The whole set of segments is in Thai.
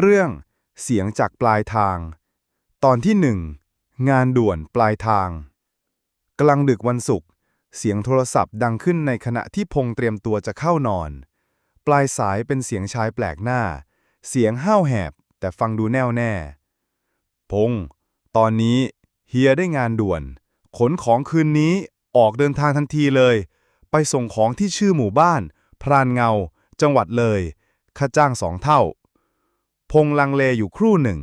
เรื่องเสียงจากปลายทาง ตอนที่หนึ่งงานด่วนปลายทาง กลางดึกวันศุกร์เสียงโทรศัพท์ดังขึ้นในขณะที่พงเตรียมตัวจะเข้านอน ปลายสายเป็นเสียงชายแปลกหน้า เสียงห้าวแหบ แต่ฟังดูแน่วแน่ พง ตอนนี้เฮียได้งานด่วน ขนของคืนนี้ออกเดินทางทันทีเลย ไปส่งของที่ชื่อหมู่บ้าน พรานเงา จังหวัดเลย ค่าจ้างสองเท่า พงลังเลอยู่ครู่หนึ่ง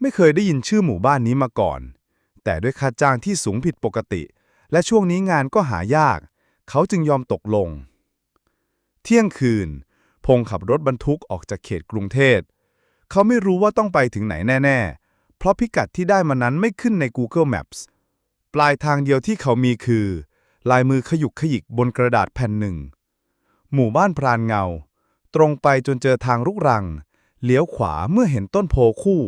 ไม่เคยได้ยินชื่อหมู่บ้านนี้มาก่อน แต่ด้วยค่าจ้างที่สูงผิดปกติ และช่วงนี้งานก็หายาก เขาจึงยอมตกลง เที่ยงคืน พงขับรถบรรทุกออกจากเขตกรุงเทพเขาไม่รู้ว่าต้องไปถึงไหนแน่ ๆ เพราะพิกัดที่ได้มานั้นไม่ขึ้นใน Google Maps ปลายทางเดียวที่เขามีคือ ลายมือขยุกขยิกบนกระดาษแผ่นหนึ่ง หมู่บ้านพรานเงา ตรงไปจนเจอทางลูกรัง เลี้ยวขวาเมื่อเห็นต้นโพคู่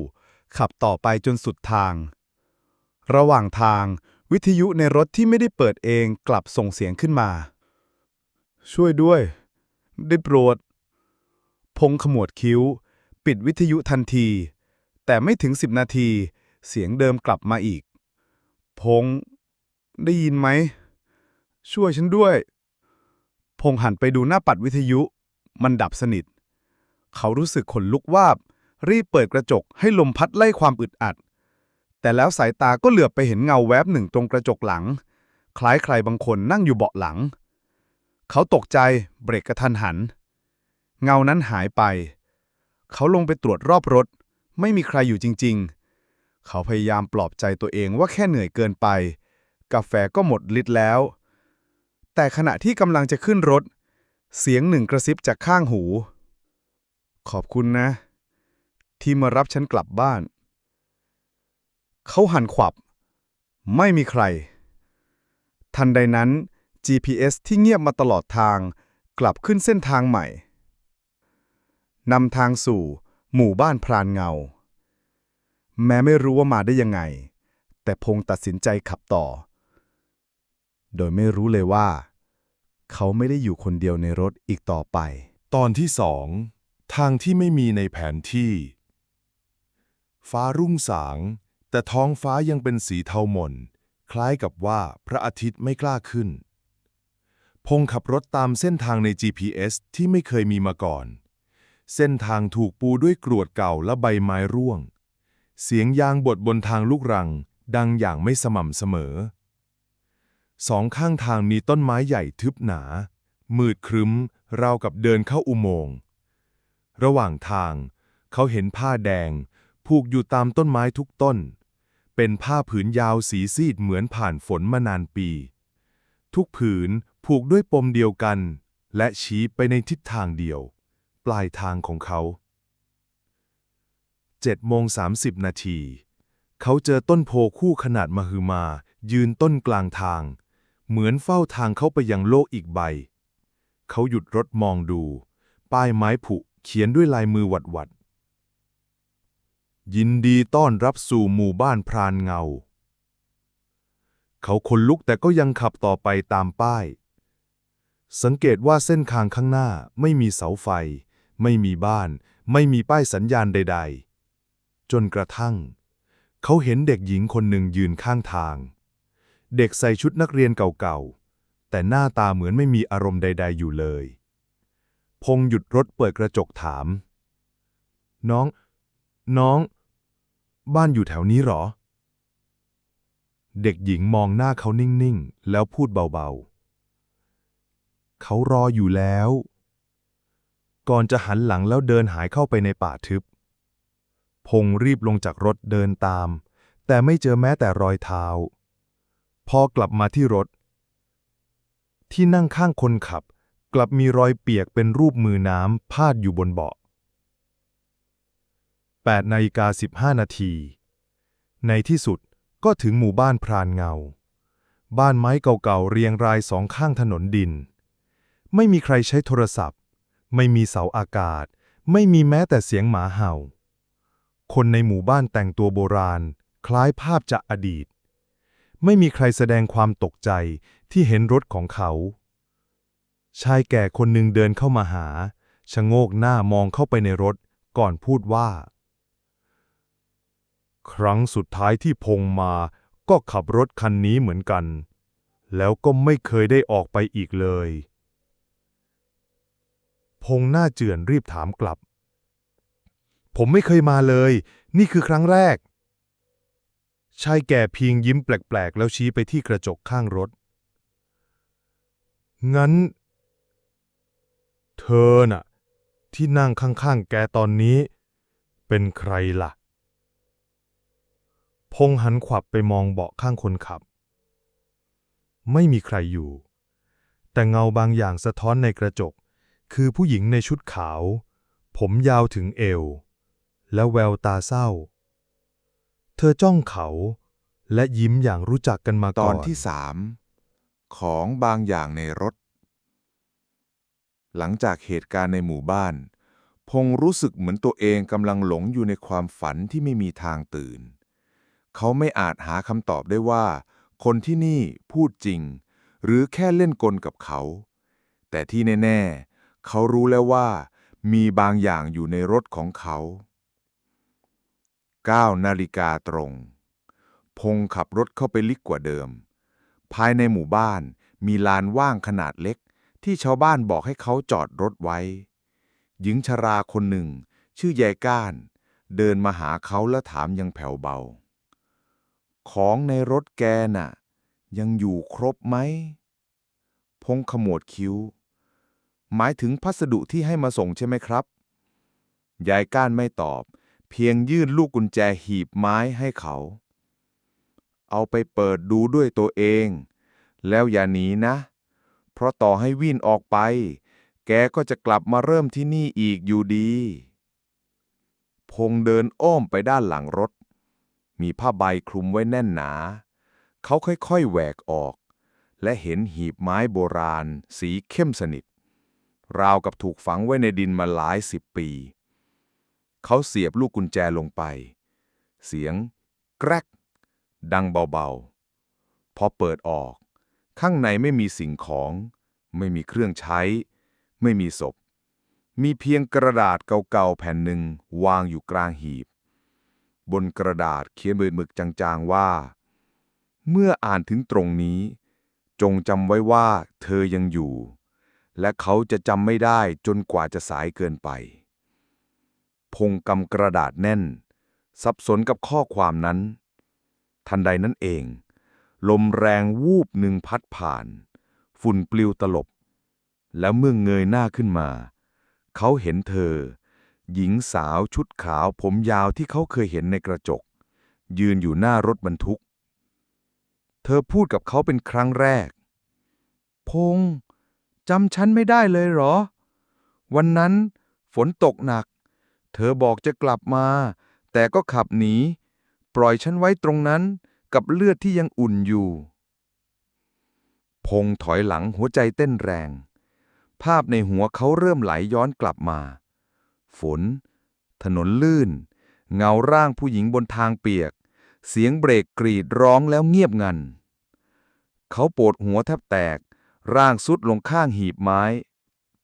ขับต่อไปจนสุดทาง ระหว่างทาง วิทยุในรถที่ไม่ได้เปิดเองกลับส่งเสียงขึ้นมา ช่วยด้วย ได้โปรด พงขมวดคิ้ว ปิดวิทยุทันที แต่ไม่ถึงสิบนาที เสียงเดิมกลับมาอีก พง ได้ยินไหม ช่วยฉันด้วย พงหันไปดูหน้าปัดวิทยุ มันดับสนิท เขารู้สึกขนลุกวาบ รีบเปิดกระจกให้ลมพัดไล่ความอึดอัด แต่แล้วสายตาก็เหลือบไปเห็นเงาแวบหนึ่งตรงกระจกหลัง คล้ายใครบางคนนั่งอยู่เบาะหลัง เขาตกใจเบรกกระทันหัน เงานั้นหายไป เขาลงไปตรวจรอบรถ ไม่มีใครอยู่จริง ๆ เขาพยายามปลอบใจตัวเองว่าแค่เหนื่อยเกินไป กาแฟก็หมดฤทธิ์แล้ว แต่ขณะที่กำลังจะขึ้นรถ เสียงหนึ่งกระซิบจากข้างหู ขอบคุณนะ ที่มารับฉันกลับบ้าน เขาหันขวับ ไม่มีใคร ทันใดนั้น GPS ที่เงียบมาตลอดทางกลับขึ้นเส้นทางใหม่ นำทางสู่ หมู่บ้านพรานเงา แม้ไม่รู้ว่ามาได้ยังไง แต่พงตัดสินใจขับต่อ โดยไม่รู้เลยว่า เขาไม่ได้อยู่คนเดียวในรถอีกต่อไป ตอนที่สอง ทางที่ไม่มีในแผนที่ ฟ้ารุ่งสาง แต่ท้องฟ้ายังเป็นสีเทาหม่น คล้ายกับว่าพระอาทิตย์ไม่กล้าขึ้น พงขับรถตามเส้นทางใน GPS ที่ไม่เคยมีมาก่อน เส้นทางถูกปูด้วยกรวดเก่าและใบไม้ร่วง เสียงยางบดบนทางลูกรัง ดังอย่างไม่สม่ำเสมอ สองข้างทางมีต้นไม้ใหญ่ทึบหนา มืดครึ้ม ราวกับเดินเข้าอุโมงค์ ระหว่างทาง เขาเห็นผ้าแดง ผูกอยู่ตามต้นไม้ทุกต้น เป็นผ้าผืนยาวสีซีดเหมือนผ่านฝนมานานปี ทุกผืนผูกด้วยปมเดียวกัน และชี้ไปในทิศทางเดียว ปลายทางของเขา7โมง30 นาที เขาเจอต้นโพคู่ขนาดมหึมา ยืนต้นกลางทาง เหมือนเฝ้าทางเข้าไปยังโลกอีกใบ เขาหยุดรถมองดู ป้ายไม้ผุ เขียนด้วยลายมือหวัดหวัดๆยินดีต้อนรับสู่หมู่บ้านพรานเงา เขาขนลุกแต่ก็ยังขับต่อไปตามป้าย สังเกตว่าเส้นทางข้างหน้าไม่มีเสาไฟ ไม่มีบ้าน ไม่มีป้ายสัญญาณใด ๆ จนกระทั่ง เขาเห็นเด็กหญิงคนหนึ่งยืนข้างทาง เด็กใส่ชุดนักเรียนเก่าๆ แต่หน้าตาเหมือนไม่มีอารมณ์ใด ๆ อยู่เลย พงหยุดรถเปิดกระจกถาม น้อง น้อง บ้านอยู่แถวนี้หรอ เด็กหญิงมองหน้าเขานิ่ง ๆ แล้วพูดเบา ๆ เขารออยู่แล้ว ก่อนจะหันหลังแล้วเดินหายเข้าไปในป่าทึบ พงรีบลงจากรถเดินตาม แต่ไม่เจอแม้แต่รอยเท้า พอกลับมาที่รถ ที่นั่งข้างคนขับ กลับมีรอยเปียกเป็นรูปมือน้ำพาดอยู่บนเบาะ8นาฬิกา15 นาที ในที่สุดก็ถึงหมู่บ้านพรานเงา บ้านไม้เก่าๆเรียงรายสองข้างถนนดิน ไม่มีใครใช้โทรศัพท์ ไม่มีเสาอากาศ ไม่มีแม้แต่เสียงหมาเห่า คนในหมู่บ้านแต่งตัวโบราณ คล้ายภาพจากอดีต ไม่มีใครแสดงความตกใจที่เห็นรถของเขา ชายแก่คนหนึ่งเดินเข้ามาหา ชะโงกหน้ามองเข้าไปในรถ ก่อนพูดว่า ครั้งสุดท้ายที่พงมาก็ขับรถคันนี้เหมือนกัน แล้วก็ไม่เคยได้ออกไปอีกเลย พงหน้าเจือนรีบถามกลับ ผมไม่เคยมาเลย นี่คือครั้งแรก ชายแก่เพียงยิ้มแปลกๆ แล้วชี้ไปที่กระจกข้างรถ งั้น เธอน่ะ ที่นั่งข้างๆ แกตอนนี้ เป็นใครล่ะ พงหันขวับไปมองเบาะข้างคนขับ ไม่มีใครอยู่ แต่เงาบางอย่างสะท้อนในกระจก คือผู้หญิงในชุดขาว ผมยาวถึงเอว และแววตาเศร้า เธอจ้องเขาและยิ้มอย่างรู้จักกันมาตก่ออนนที่สามของบางอย่างในรถ หลังจากเหตุการณ์ในหมู่บ้าน พงรู้สึกเหมือนตัวเองกำลังหลงอยู่ในความฝันที่ไม่มีทางตื่น เขาไม่อาจหาคำตอบได้ว่า คนที่นี่พูดจริง หรือแค่เล่นกลกับเขา แต่ที่แน่ ๆ เขารู้แล้วว่า มีบางอย่างอยู่ในรถของเขา9นาฬิกาตรง พงขับรถเข้าไปลึกกว่าเดิม ภายในหมู่บ้านมีลานว่างขนาดเล็ก ที่ชาวบ้านบอกให้เขาจอดรถไว้ หญิงชราคนหนึ่ง ชื่อยายก้าน เดินมาหาเขาและถามยังแผ่วเบา ของในรถแกน่ะ ยังอยู่ครบไหม พงขมวดคิ้ว หมายถึงพัสดุที่ให้มาส่งใช่ไหมครับ ยายก้านไม่ตอบ เพียงยื่นลูกกุญแจหีบไม้ให้เขา เอาไปเปิดดูด้วยตัวเอง แล้วอย่าหนีนะ เพราะต่อให้วิ่นออกไป แกก็จะกลับมาเริ่มที่นี่อีกอยู่ดี พงเดินอ้อมไปด้านหลังรถ มีผ้าใบคลุมไว้แน่นหนา เขาค่อยๆแหวกออก และเห็นหีบไม้โบราณ สีเข้มสนิท ราวกับถูกฝังไว้ในดินมาหลายสิบปี เขาเสียบลูกกุญแจลงไป เสียง แกรกดังเบาๆ พอเปิดออก ข้างในไม่มีสิ่งของ ไม่มีเครื่องใช้ ไม่มีศพ มีเพียงกระดาษเก่าๆแผ่นหนึ่งวางอยู่กลางหีบ บนกระดาษเขียนด้วยหมึกจางๆว่า เมื่ออ่านถึงตรงนี้ จงจำไว้ว่าเธอยังอยู่ และเขาจะจำไม่ได้จนกว่าจะสายเกินไป พงกำกระดาษแน่น สับสนกับข้อความนั้น ทันใดนั้นเอง ลมแรงวูบหนึ่งพัดผ่าน ฝุ่นปลิวตลบ แล้วเมื่อเงยหน้าขึ้นมา เขาเห็นเธอ หญิงสาวชุดขาวผมยาวที่เขาเคยเห็นในกระจก ยืนอยู่หน้ารถบรรทุก เธอพูดกับเขาเป็นครั้งแรก พงษ์จำฉันไม่ได้เลยเหรอ วันนั้นฝนตกหนัก เธอบอกจะกลับมา แต่ก็ขับหนี ปล่อยฉันไว้ตรงนั้น กับเลือดที่ยังอุ่นอยู่ พงถอยหลังหัวใจเต้นแรง ภาพในหัวเขาเริ่มไหลย้อนกลับมา ฝน ถนนลื่น เงาร่างผู้หญิงบนทางเปียก เสียงเบรกกรีดร้องแล้วเงียบงัน เขาปวดหัวแทบแตก ร่างสุดลงข้างหีบไม้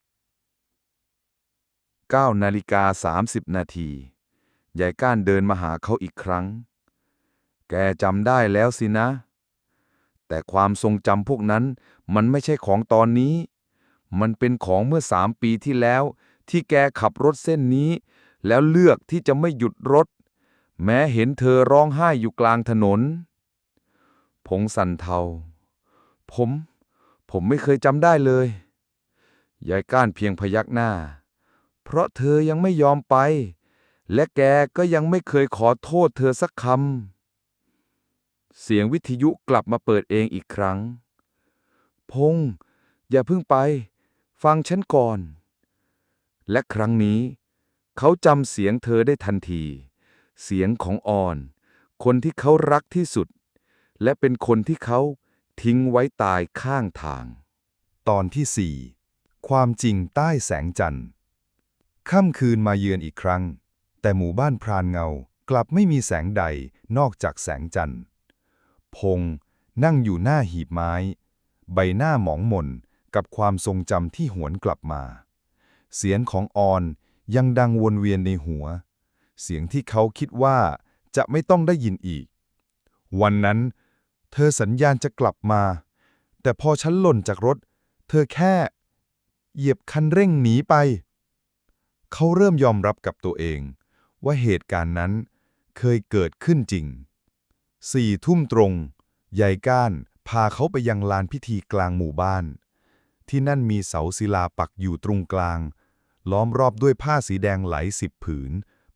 9นาฬิกา30 นาที ยายก้านเดินมาหาเขาอีกครั้ง แกจำได้แล้วสินะ แต่ความทรงจำพวกนั้นมันไม่ใช่ของตอนนี้ มันเป็นของเมื่อสามปีที่แล้ว ที่แกขับรถเส้นนี้ แล้วเลือกที่จะไม่หยุดรถ แม้เห็นเธอร้องไห้อยู่กลางถนนพงสันเทา ผม ผมไม่เคยจำได้เลย ยายก้านเพียงพยักหน้า เพราะเธอยังไม่ยอมไป และแกก็ยังไม่เคยขอโทษเธอสักคำ เสียงวิทยุกลับมาเปิดเองอีกครั้ง พงษ์อย่าเพิ่งไป ฟังฉันก่อน และครั้งนี้ เขาจำเสียงเธอได้ทันที เสียงของออน คนที่เขารักที่สุด และเป็นคนที่เขาทิ้งไว้ตายข้างทาง ตอนที่4ความจริงใต้แสงจันทร์ค่ำคืนมาเยือนอีกครั้ง แต่หมู่บ้านพรานเงากลับไม่มีแสงใดนอกจากแสงจันทร์ พงษ์นั่งอยู่หน้าหีบไม้ ใบหน้าหมองหม่นกับความทรงจำที่หวนกลับมา เสียงของออนยังดังวนเวียนในหัว เสียงที่เขาคิดว่าจะไม่ต้องได้ยินอีก วันนั้น เธอสัญญาณจะกลับมา แต่พอฉันหล่นจากรถ เธอแค่ เหยียบคันเร่งหนีไป เขาเริ่มยอมรับกับตัวเอง ว่าเหตุการณ์นั้นเคยเกิดขึ้นจริง สี่ทุ่มตรง ยายก้านพาเขาไปยังลานพิธีกลางหมู่บ้าน ที่นั่นมีเสาศิลาปักอยู่ตรงกลาง ล้อมรอบด้วยผ้าสีแดงไหลสิบผืน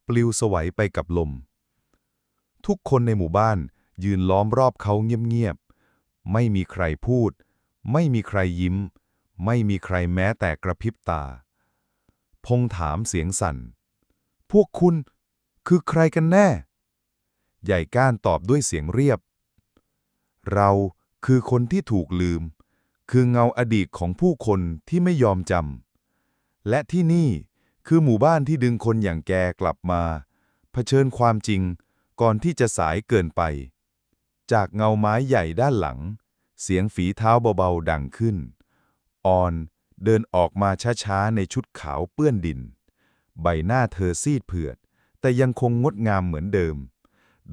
ปลิวสวัยไปกับลม ทุกคนในหมู่บ้านยืนล้อมรอบเขาเงียบๆ ไม่มีใครพูด ไม่มีใครยิ้ม ไม่มีใครแม้แต่กระพริบตา พงถามเสียงสั่น พวกคุณคือใครกันแน่ ใหญ่ก้านตอบด้วยเสียงเรียบ เราคือคนที่ถูกลืม คือเงาอดีตของผู้คนที่ไม่ยอมจำ และที่นี่คือหมู่บ้านที่ดึงคนอย่างแกกลับมา เผชิญความจริงก่อนที่จะสายเกินไป จากเงาไม้ใหญ่ด้านหลัง เสียงฝีเท้าเบาๆดังขึ้น ออนเดินออกมาช้าๆในชุดขาวเปื้อนดิน ใบหน้าเธอซีดเผือด แต่ยังคงงดงามเหมือนเดิม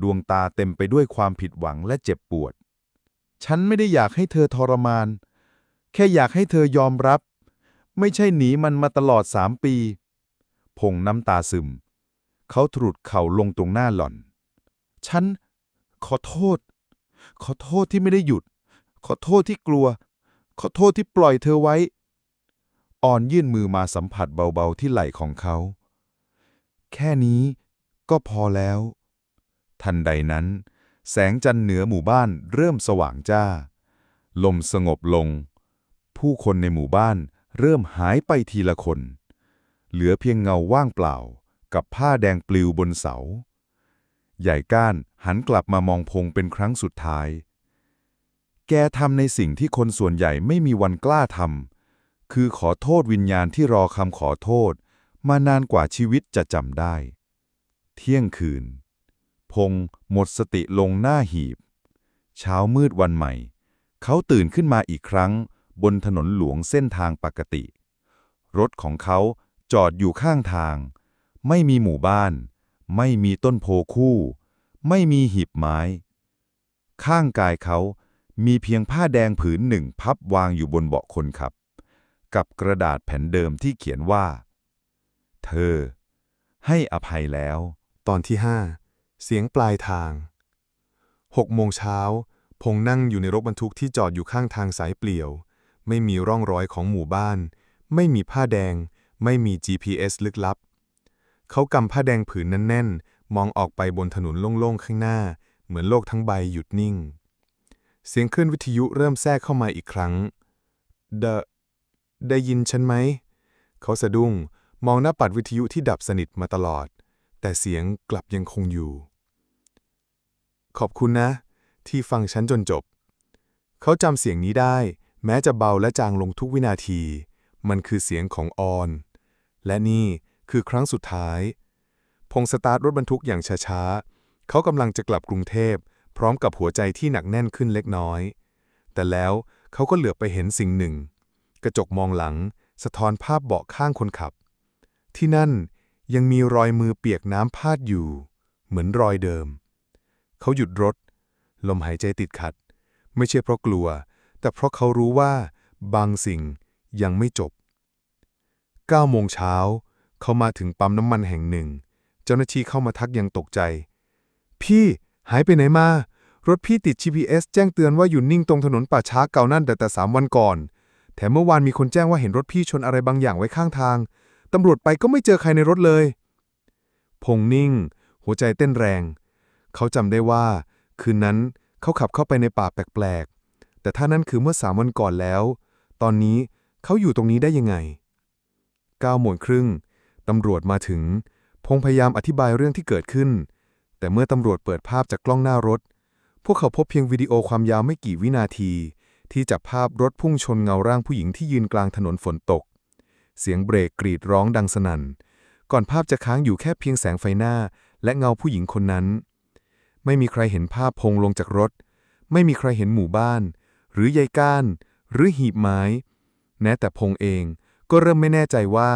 ดวงตาเต็มไปด้วยความผิดหวังและเจ็บปวด ฉันไม่ได้อยากให้เธอทรมาน แค่อยากให้เธอยอมรับ ไม่ใช่หนีมันมาตลอดสามปี พงน้ำตาซึม เขาตรุดเข่าลงตรงหน้าหล่อน ฉัน ขอโทษ ขอโทษที่ไม่ได้หยุด ขอโทษที่กลัว ขอโทษที่ปล่อยเธอไว้ อ่อนยื่นมือมาสัมผัสเบาๆที่ไหล่ของเขา แค่นี้ก็พอแล้ว ทันใดนั้น แสงจันทร์เหนือหมู่บ้านเริ่มสว่างจ้า ลมสงบลง ผู้คนในหมู่บ้านเริ่มหายไปทีละคน เหลือเพียงเงาว่างเปล่า กับผ้าแดงปลิวบนเสา ใหญ่ก้านหันกลับมามองพงเป็นครั้งสุดท้าย แกทำในสิ่งที่คนส่วนใหญ่ไม่มีวันกล้าทำคือขอโทษวิญญาณที่รอคำขอโทษ มานานกว่าชีวิตจะจำได้ เที่ยงคืน พงหมดสติลงหน้าหีบ เช้ามืดวันใหม่ เขาตื่นขึ้นมาอีกครั้ง บนถนนหลวงเส้นทางปกติ รถของเขาจอดอยู่ข้างทาง ไม่มีหมู่บ้าน ไม่มีต้นโพคู่ ไม่มีหีบไม้ ข้างกายเขามีเพียงผ้าแดงผืนหนึ่งพับวางอยู่บนเบาะคนขับ กับกระดาษแผ่นเดิมที่เขียนว่า เธอ ให้อภัยแล้ว ตอนที่5 เสียงปลายทาง6โมงเช้า พงนั่งอยู่ในรถบรรทุกที่จอดอยู่ข้างทางสายเปลี่ยว ไม่มีร่องรอยของหมู่บ้าน ไม่มีผ้าแดง ไม่มี GPS ลึกลับ เขากำผ้าแดงผืนนั้นแน่น มองออกไปบนถนนโล่งๆ ข้างหน้า เหมือนโลกทั้งใบหยุดนิ่ง เสียงคลื่นวิทยุเริ่มแทรกเข้ามาอีกครั้ง เดได้ยินฉันไหม เขาสะดุ้ง มองหน้าปัดวิทยุที่ดับสนิทมาตลอด แต่เสียงกลับยังคงอยู่ ขอบคุณนะ ที่ฟังฉันจนจบ เขาจำเสียงนี้ได้ แม้จะเบาและจางลงทุกวินาที มันคือเสียงของออน และนี่คือครั้งสุดท้าย พงสตาร์ทรถบรรทุกอย่างช้าๆ เขากำลังจะกลับกรุงเทพ พร้อมกับหัวใจที่หนักแน่นขึ้นเล็กน้อย แต่แล้วเขาก็เหลือบไปเห็นสิ่งหนึ่ง กระจกมองหลัง สะท้อนภาพเบาะข้างคนขับ ที่นั่นยังมีรอยมือเปียกน้ำพาดอยู่ เหมือนรอยเดิม เขาหยุดรถ ลมหายใจติดขัด ไม่ใช่เพราะกลัว แต่เพราะเขารู้ว่าบางสิ่งยังไม่จบ9โมงเช้า เขามาถึงปั๊มน้ำมันแห่งหนึ่ง เจ้าหน้าที่เข้ามาทักอยังตกใจ พี่หายไปไหนมา รถพี่ติด GPS แจ้งเตือนว่าอยู่นิ่งตรงถนนป่าช้าเก่านั่นแต่แต่สามวันก่อน แถมเมื่อวานมีคนแจ้งว่าเห็นรถพี่ชนอะไรบางอย่างไว้ข้างทาง ตำรวจไปก็ไม่เจอใครในรถเลย พงนิ่ง หัวใจเต้นแรง เขาจำได้ว่า คืนนั้นเขาขับเข้าไปในป่าแปลกๆ แต่ถ้านั่นคือเมื่อสามวันก่อนแล้ว ตอนนี้เขาอยู่ตรงนี้ได้ยังไงเก้าโมงครึ่งตำรวจมาถึง พงพยายามอธิบายเรื่องที่เกิดขึ้น แต่เมื่อตำรวจเปิดภาพจากกล้องหน้ารถ พวกเขาพบเพียงวิดีโอความยาวไม่กี่วินาที ที่จับภาพรถพุ่งชนเงาร่างผู้หญิงที่ยืนกลางถนนฝนตก เสียงเบรกกรีดร้องดังสนั่น ก่อนภาพจะค้างอยู่แค่เพียงแสงไฟหน้า และเงาผู้หญิงคนนั้น ไม่มีใครเห็นภาพพงลงจากรถ ไม่มีใครเห็นหมู่บ้าน หรือยายก้าน หรือหีบไม้ แม้แต่พงเองก็เริ่มไม่แน่ใจว่า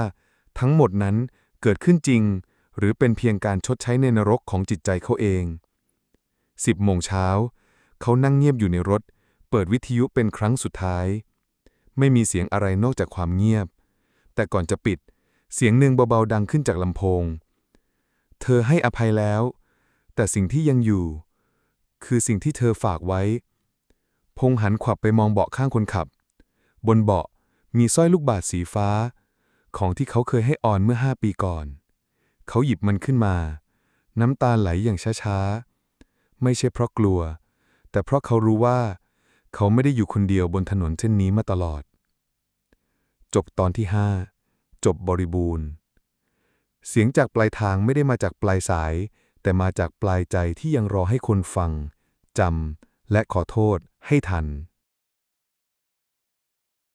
ทั้งหมดนั้นเกิดขึ้นจริง หรือเป็นเพียงการชดใช้ในนรกของจิตใจเขาเองสิบโมงเช้า เขานั่งเงียบอยู่ในรถ เปิดวิทยุเป็นครั้งสุดท้าย ไม่มีเสียงอะไรนอกจากความเงียบ แต่ก่อนจะปิด เสียงหนึ่งเบาๆดังขึ้นจากลำโพง เธอให้อภัยแล้ว แต่สิ่งที่ยังอยู่ คือสิ่งที่เธอฝากไว้ พงหันขวับไปมองเบาะข้างคนขับ บนเบาะมีสร้อยลูกบาศก์สีฟ้า ของที่เขาเคยให้ออนเมื่อห้าปีก่อน เขาหยิบมันขึ้นมา น้ำตาไหลอย่างช้าๆ ไม่ใช่เพราะกลัว แต่เพราะเขารู้ว่า เขาไม่ได้อยู่คนเดียวบนถนนเช่นนี้มาตลอด จบตอนที่ห้าจบบริบูรณ์ เสียงจากปลายทางไม่ได้มาจากปลายสาย แต่มาจากปลายใจที่ยังรอให้คนฟังจำและขอโทษให้ทัน